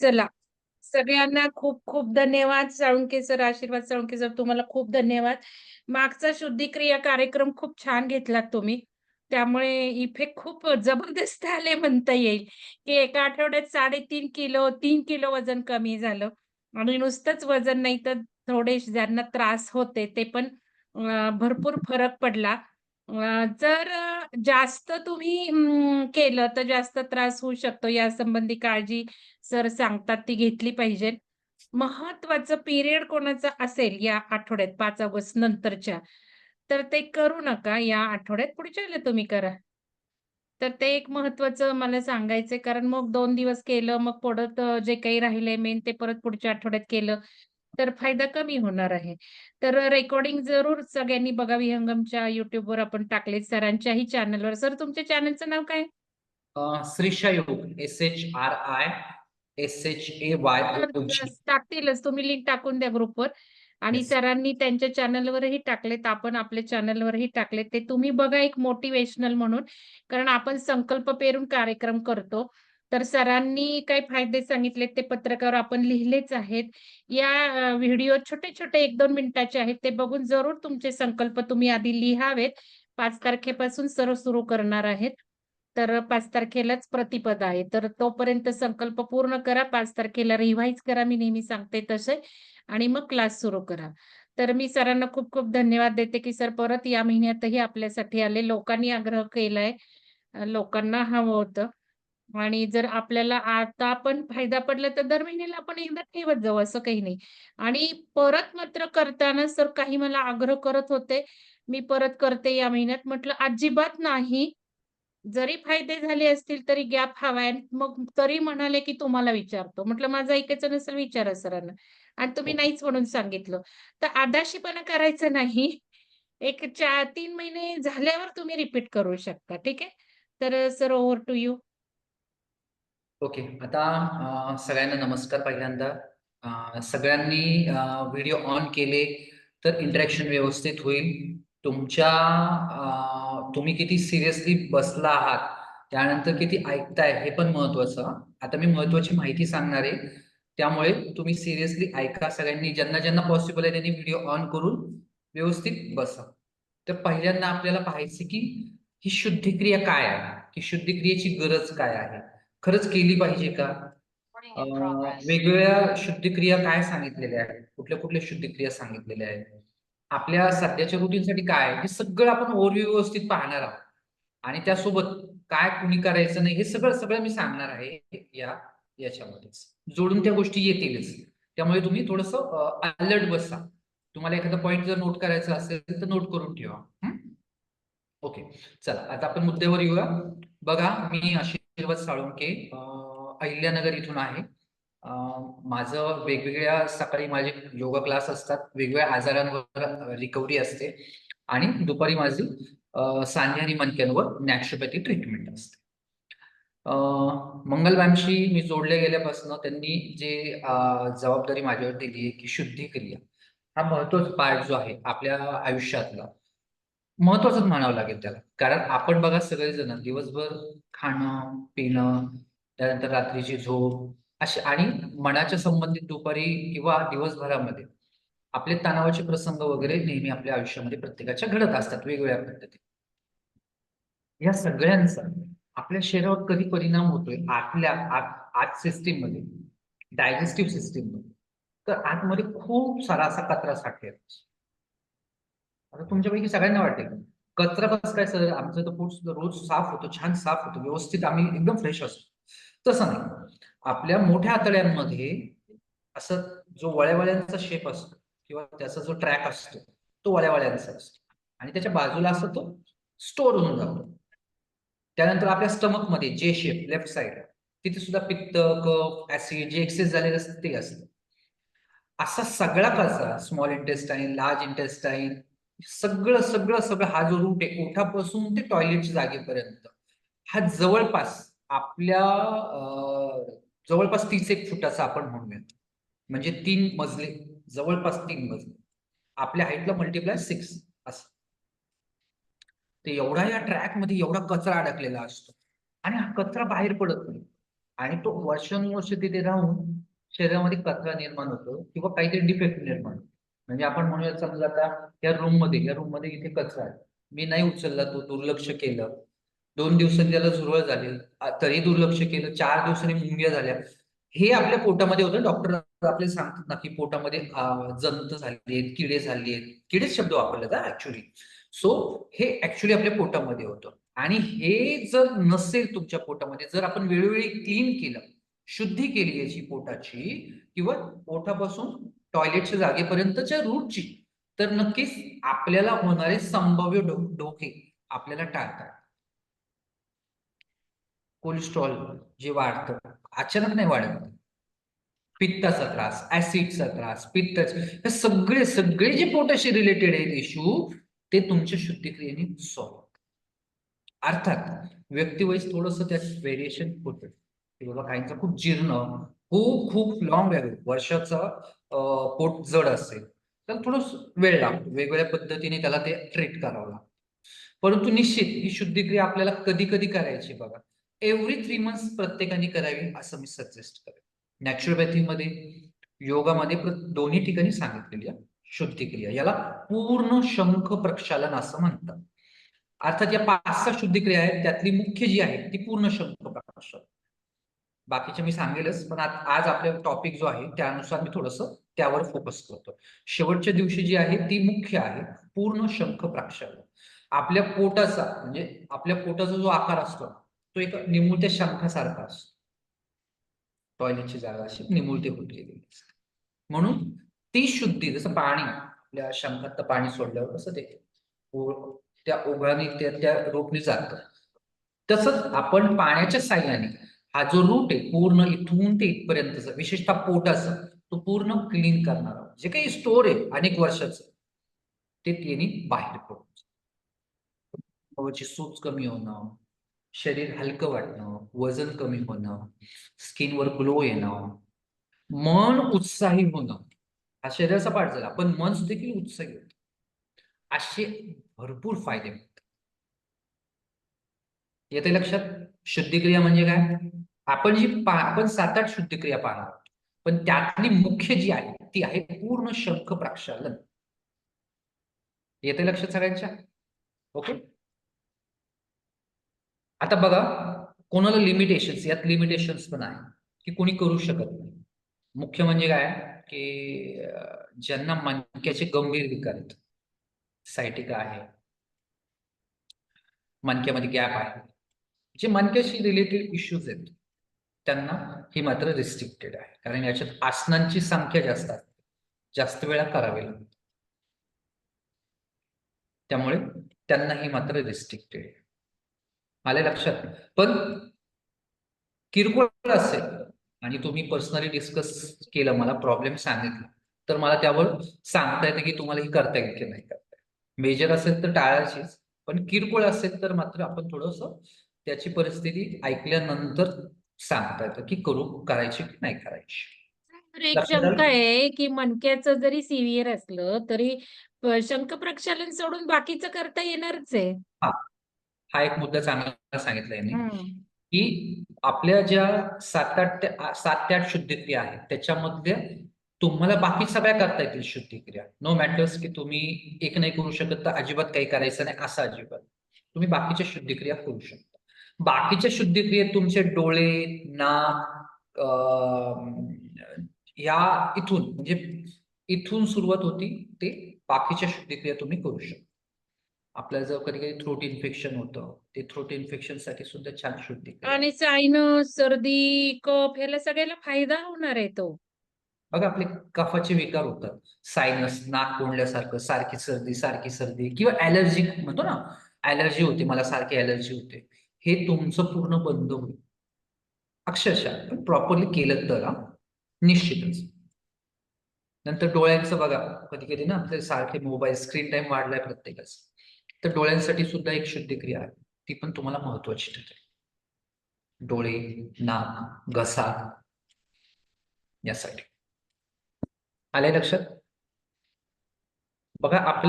चला. सगळ्यांना खूप खूप धन्यवाद साळुंके सर आशीर्वाद साळुंके सर तुम्हाला खूप धन्यवाद. मागचा शुद्धिक्रिया कार्यक्रम खूप छान घेतलात तुम्ही. त्यामुळे इफेक्ट खूप जबरदस्त आले म्हणता येईल. की एका आठवड्यात साडेतीन किलो तीन किलो वजन कमी झालं. आणि नुसतंच वजन नाही तर थोडे ज्यांना त्रास होते ते पण भरपूर फरक पडला. जर जास्त तुम्ही केलं तर जास्त त्रास होऊ शकतो. या संबंधी काळजी सर सांगतात ती घेतली पाहिजे. महत्वाचं पिरियड कोणाचा असेल या आठवड्यात पाच ऑगस्ट नंतरच्या तर ते करू नका. या आठवड्यात पुढच्या तुम्ही करा. तर ते एक महत्वाचं मला सांगायचंय. कारण मग दोन दिवस केलं मग परत जे काही राहिले मेन ते परत पुढच्या आठवड्यात केलं. तर फायदा कमी होणार आहे. तर रेकॉर्डिंग जरूर सगळ्यांनी बघा विहंगमच्या युट्यूबवर आपण टाकले. सरांच्याही चॅनलवर सर तुमच्या चॅनलचं नाव काय? अ, श्रीशा योग. S H R I S H A Y टाकतीलच. तुम्ही लिंक टाकून द्या ग्रुपवर आणि Yes. सरांनी त्यांच्या चॅनलवरही टाकलेत. आपण आपल्या चॅनलवरही टाकले ते तुम्ही बघा एक मोटिवेशनल म्हणून. कारण आपण संकल्प पेरून कार्यक्रम करतो. तर सरांनी काय फायदे सांगितले ते पत्रकावर आपण लिहिलेच आहेत. या व्हिडिओ छोटे छोटे एक दोन मिनिटाचे आहेत. ते बघून जरूर तुमचे संकल्प तुम्ही आधी लिहावेत. पाच तारखेपासून सर्व सुरू करणार आहेत. तर पाच तारखेलाच प्रतिपद आहे. तर तोपर्यंत संकल्प पूर्ण करा. पाच तारखेला रिव्हाइज करा. मी नेहमी सांगते तसे. आणि मग क्लास सुरू करा. तर मी सरांना खूप खूप धन्यवाद देते की सर परत या महिन्यातही आपल्यासाठी आले. लोकांनी आग्रह केलाय. लोकांना हवं होतं. आणि जर आपल्याला आता पण फायदा पडला तर दर महिन्याला आपण एकदा ठेवत जाऊ असं काही नाही. आणि परत मात्र करताना सर काही मला आग्रह करत होते मी परत करते या महिन्यात. म्हटलं अजिबात नाही. जरी फायदे झाले असतील तरी गॅप हवाय. मग तरी म्हणाले की तुम्हाला विचारतो. म्हटलं माझं ऐकायचं नसेल विचारा सरांना. आणि तुम्ही हो. नाहीच म्हणून सांगितलं. तर आदाशीपणा करायचं नाही. एक चार तीन महिने झाल्यावर तुम्ही रिपीट करू शकता ठीक आहे? तर sir over to you. Okay. आता सगळ्यांना नमस्कार पहिल्यांदा. सगळ्यांनी व्हिडिओ ऑन केले तर इंटरॅक्शन व्यवस्थित होईल. तुमच्या तुम्ही किती सिरियसली बसला आहात त्यानंतर किती ऐकताय हे पण महत्वाचं आता मी महत्वाची माहिती सांगणार आहे. त्यामुळे तुम्ही सिरियसली ऐका सगळ्यांनी. ज्यांना ज्यांना पॉसिबल आहे त्यांनी व्हिडिओ ऑन करून व्यवस्थित बसा. तर पहिल्यांदा आपल्याला पाहायचं की ही शुद्धिक्रिया काय आहे? की शुद्धिक्रियेची गरज काय आहे? खरंच केली पाहिजे का? वेगवेगळ्या शुद्धिक्रिया काय सांगितलेल्या आहेत? कुठल्या कुठल्या शुद्धिक्रिया सांगितलेल्या आहेत? आपल्या सध्याच्या रुटीनसाठी काय? हे सगळं आपण ओव्हरव्ह्यू व्यवस्थित पाहणार आहोत. आणि त्यासोबत काय कुणी करायचं नाही हे सगळं सगळं मी सांगणार आहे या याच्यामध्येच. जोडून त्या गोष्टी येतीलच. त्यामुळे तुम्ही थोडस अलर्ट बसा. तुम्हाला एखादा पॉईंट जर नोट करायचा असेल तर नोट करून ठेवा? ओके चला आता आपण मुद्द्यावर येऊया. बघा मी आशीर्वाद साळुंके अहिल्यानगर इथून आहे. माझं वेगवेगळ्या सकाळी माझे योगा क्लास असतात. वेगवेगळ्या आजारांवर रिकव्हरी असते. आणि दुपारी माझी अं, सांधे आणि मनक्यांवर नॅचरोपॅथी ट्रीटमेंट असते. अं, मी जोडले गेल्यापासून त्यांनी जे जबाबदारी माझ्यावर दिली आहे की शुद्धिक्रिया हा महत्त्वाचा पार्ट जो आहे आपल्या आयुष्यातला महत्वाचंच म्हणावं लागेल त्याला. कारण आपण बघा सगळेजण दिवसभर खाणं पिणं त्यानंतर रात्रीची झोप अशी आणि मनाच्या संबंधित दुपारी किंवा दिवसभरामध्ये आपले तणावाचे प्रसंग वगैरे नेहमी आपल्या आयुष्यामध्ये प्रत्येकाच्या घडत असतात वेगवेगळ्या पद्धती. या सगळ्यांचा आपल्या शरीरावर कधी परिणाम होतोय? आतल्या आत आत सिस्टीममध्ये डायजेस्टिव्ह सिस्टीममध्ये तर आतमध्ये खूप सारा असा कचरा साठलेला आता तुमच्यापैकी सगळ्यांना वाटते कचरा कसं काय सर? आमचं तर पोट रोज साफ होतो छान साफ होतो व्यवस्थित आम्ही एकदम फ्रेश असतो. तसं नाही. आपल्या मोठ्या आतड्यांमध्ये असं जो वळ्यावळ्यांचा शेप असतो किंवा त्याचा जो ट्रॅक असतो तो वळ्यावळ्यांचा असतो. आणि त्याच्या बाजूला असं तो स्टोर होऊन जातो. त्यानंतर आपल्या स्टमकमध्ये जे शेप लेफ्ट साइड तिथे सुद्धा पित्त कफ ऍसिड जे एक्सेस झालेलं असतं ते असतं. असा सगळा कचरा स्मॉल इंटेस्टाईन लार्ज इंटेस्टाईन सगळं सगळं सगळं हा जो रूट आहे ओठापासून ते टॉयलेटच्या जागेपर्यंत. हा जवळपास आपल्या जवळपास तीस एक फुटाचा आपण म्हणूयात म्हणजे तीन मजले जवळपास तीन मजले. आपल्या हाईटला मल्टिप्लाय सिक्स असं. ते एवढा या ट्रॅकमध्ये एवढा कचरा अडकलेला असतो. आणि हा कचरा बाहेर पडत नाही. आणि तो वर्षानुवर्ष तिथे राहून शरीरामध्ये कचरा निर्माण होतो किंवा काहीतरी डिफेक्ट निर्माण होतो. म्हणजे आपण म्हणूया समजा आता या रूममध्ये या रूममध्ये इथे कचरा आहे. मी नाही उचलला तो दुर्लक्ष केलं. दोन दिवसांनी त्याला झुरळ झाली. तरी दुर्लक्ष केलं. चार दिवसांनी मुंग्या झाल्या. हे आपल्या पोटामध्ये होतं. डॉक्टर आपल्याला सांगतात ना की पोटामध्ये जंत झाली आहेत किडे झाली आहेत किडेच शब्द वापरले जातात ऍक्च्युली सो हे ऍक्च्युली आपल्या पोटामध्ये होतं. आणि हे जर नसेल तुमच्या पोटामध्ये जर आपण वेळोवेळी क्लीन केलं शुद्धी केली याची पोटाची किंवा पोटापासून टॉयलेटच्या जागेपर्यंतच्या रूटची तर नक्कीच आपल्याला होणारे संभाव्य डोके आपल्याला टाळतात. कोलेस्ट्रॉल जे वाढतं अचानक नाही वाढत. पित्ताचा त्रास ऍसिडचा त्रास पित्ताचे हे सगळे सगळे जे पोटाशी रिलेटेड आहेत इश्यू ते तुमच्या शुद्धिक्रियेने सॉल्व अर्थात व्यक्तिवैस थोडस त्यात व्हेरिएशन होतं. बाबा काहींचा खूप जीर्ण खूप खूप लॉंग आहे. वर्षाचा पोट जड असेल. तर थोडस वेळ लागतो. वेगवेगळ्या पद्धतीने त्याला ते ट्रीट करावं लागतं. परंतु निश्चित ही शुद्धिक्रिया आपल्याला कधी कधी करायची बघा. एव्हरी थ्री मंथ्स प्रत्येकाने करावी असं मी सजेस्ट करेन. नॅचरोपॅथीमध्ये योगामध्ये दोन्ही ठिकाणी सांगितलेली आहे. शुद्धिक्रिया. याला पूर्ण शंख प्रक्षालन असं म्हणतात. अर्थात या पाच सहा शुद्धिक्रिया आहेत. त्यातली मुख्य जी आहे ती पूर्ण शंख प्रक्षालन. बाकीचे मी सांगेलच पण आज आपल्या टॉपिक जो आहे त्यानुसार मी थोडस त्यावर फोकस करतो शेवटच्या दिवशी जी आहे ती मुख्य आहे पूर्ण शंख प्रक्षालन. आपल्या पोटाचा म्हणजे आपल्या पोटाचा जो आकार असतो तो एक निमुळत्या शंखासारखा असतो. टॉयलेटची जागा अशी निमुळते होत गेलेली असते. म्हणून ती शुद्धी जसं पाणी आपल्या शंखात पाणी सोडल्यावर कसं ते त्या ओघाने त्या त्या जात जातं. तसंच आपण पाण्याच्या साह्याने हा जो रूट आहे पूर्ण इथून ते इथपर्यंतचा विशेषतः पोटाचा तो पूर्ण क्लीन करणार आहोत. जे काही स्टोर आहे अनेक वर्षाचं ते त्यांनी बाहेर पडून सूज कमी होणं शरीर हलकं वाटणं वजन कमी होणं स्किनवर ग्लो येणं मन उत्साही होणं हा शरीराचा पाठ झाला. पण मन देखील उत्साही होत. असे भरपूर फायदे मिळतात. येते लक्षात? शुद्धिक्रिया म्हणजे काय? आपण जी पा- आपण सात आठ शुद्धक्रिया पाहणार आहोत. पण त्यातली मुख्य जी आहे ती आहे पूर्ण शंख प्रक्षालन. येते लक्षात सगळ्यांच्या? ओके. आता बघा कोणाला लिमिटेशन्स यात लिमिटेशन्स पण आहे की कोणी करू शकत नाही. मुख्य म्हणजे काय? की ज्यांना मानक्याचे गंभीर विकार आहेत. सायटिका आहे. मानक्यामध्ये गॅप आहे. जे मणक्याशी रिलेटेड इश्यूज आहेत त्यांना ही मात्र रिस्ट्रिक्टेड आहे. कारण याच्यात आसनांची संख्या जास्त असते जास्त वेळा करावी लागते त्यामुळे त्यांना ही मात्र रिस्ट्रिक्टेड आहे. आले लक्षात? पण किरकोळ असेल आणि तुम्ही पर्सनली डिस्कस केलं मला प्रॉब्लेम सांगितला तर मला त्यावर सांगता येतं की तुम्हाला ही करता येईल की नाही करता मेजर असेल तर टाळायचीच पण किरकोळ असेल तर मात्र आपण थोडस त्याची परिस्थिती ऐकल्यानंतर सांगता येतं की करू करायची की नाही करायची. तर एक लक्षात शंका? आहे की मणक्याचं जरी सिव्हिअर असलं तरी प- शंख प्रक्षालन सोडून बाकीचं करता येणारच आहे. हा. एक मुद्दा चांगला सांगितला यांनी. हम्म. की आपल्या ज्या सात आठ ते आ- सात ते आठ शुद्धिक्रिया आहेत त्याच्यामधल्या तुम्हाला बाकी सगळ्या करता येतील शुद्धिक्रिया. नो मॅटर्स की तुम्ही एक नाही करू शकत तर अजिबात काही करायचं नाही असं अजिबात. तुम्ही बाकीच्या शुद्धिक्रिया करू शकता. बाकीच्या शुद्धिक्रियेत तुमचे डोळे नाक या इथून म्हणजे इथून सुरुवात होती ते बाकीच्या शुद्धिक्रिया तुम्ही करू शकता. आपल्याला जर कधी कधी थ्रोट इन्फेक्शन होतं ते थ्रोट इन्फेक्शनसाठी सुद्धा छान शुद्धिक्रिया. आणि सायनस सर्दी कफ ह्याला सगळ्याला फायदा होणार आहे तो. बघा आपले कफाचे विकार होतात. सायनस नाक कोंडल्यासारखं सारखी सर्दी सारखी सर्दी किंवा ऍलर्जी म्हणतो ना ऍलर्जी होते मला सारखी ऍलर्जी होते. हे तुमचं पूर्ण बंद होईल. अक्षरशः पण प्रॉपरली केलं तर हा, निश्चितच. नंतर डोळ्यांचं बघा कधी कधी ना आपले सारखे मोबाईल स्क्रीन टाइम वाढलाय प्रत्येकाचा. तर डोळ्यांसाठी सुद्धा एक शुद्धक्रिया आहे. ती पण तुम्हाला महत्वाची ठरेल डोळे नाक घसा यासाठी. आले लक्षात? बघा आपल्या